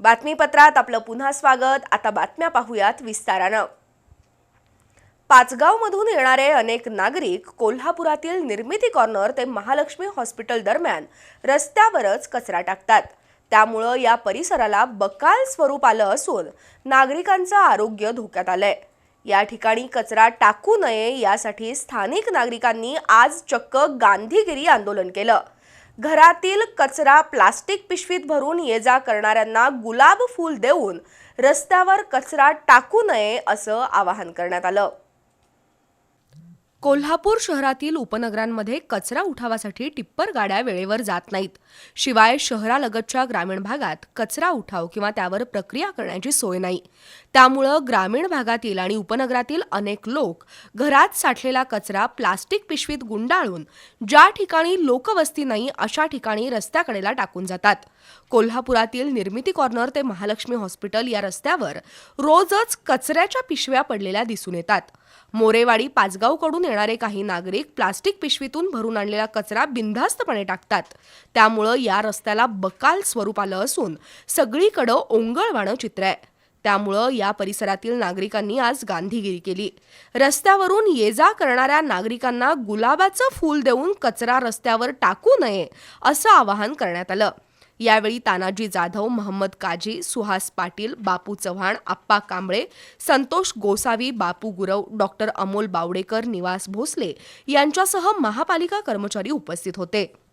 बातमीपत्रात आपलं पुन्हा स्वागत. आता बातम्या पाहूयात विस्तारानं. पाचगावमधून येणारे अनेक नागरिक कोल्हापुरातील निर्मिती कॉर्नर ते महालक्ष्मी हॉस्पिटल दरम्यान रस्त्यावरच कचरा टाकतात. त्यामुळं या परिसराला बकाल स्वरूप आलं असून नागरिकांचं आरोग्य धोक्यात आलंय. या ठिकाणी कचरा टाकू नये यासाठी स्थानिक नागरिकांनी आज चक्क गांधीगिरी आंदोलन केलं. घरातील कचरा प्लास्टिक पिशवीत भरून ये जा करणाऱ्यांना गुलाब फूल देऊन रस्त्यावर कचरा टाकू नये असं आवाहन करण्यात आलं. कोल्हापूर शहरातील उपनगरांमध्ये कचरा उठावासाठी टिप्पर गाड्या वेळेवर जात नाहीत. शिवाय शहरालगतच्या ग्रामीण भागात कचरा उठाव किंवा त्यावर प्रक्रिया करण्याची सोय नाही. त्यामुळं ग्रामीण भागातील आणि उपनगरातील अनेक लोक घरात साठलेला कचरा प्लास्टिक पिशवीत गुंडाळून ज्या ठिकाणी लोकवस्ती नाही अशा ठिकाणी रस्त्याकडेला टाकून जातात. कोल्हापुरातील निर्मिती कॉर्नर ते महालक्ष्मी हॉस्पिटल या रस्त्यावर रोजच कचऱ्याच्या पिशव्या पडलेल्या दिसून येतात. मोरेवाडी पाचगावकडून येणारे काही नागरिक प्लास्टिक पिशवीतून भरून आणलेला कचरा बिनधास्तपणे टाकतात. त्यामुळं या रस्त्याला बकाल स्वरूप आलं असून सगळीकडं ओंगळवाणं चित्र आहे. त्यामुळं या परिसरातील नागरिकांनी आज गांधीगिरी केली. रस्त्यावरून ये जा करणाऱ्या नागरिकांना गुलाबाचं फूल देऊन कचरा रस्त्यावर टाकू नये असं आवाहन करण्यात आलं. यावेळी तानाजी जाधव महम्मद काजी सुहास पाटील बापू चव्हाण आप्पा कांबळे संतोष गोसावी बापू गुरव डॉक्टर अमोल बावडेकर निवास भोसले यांच्यासह महापालिका कर्मचारी उपस्थित होते.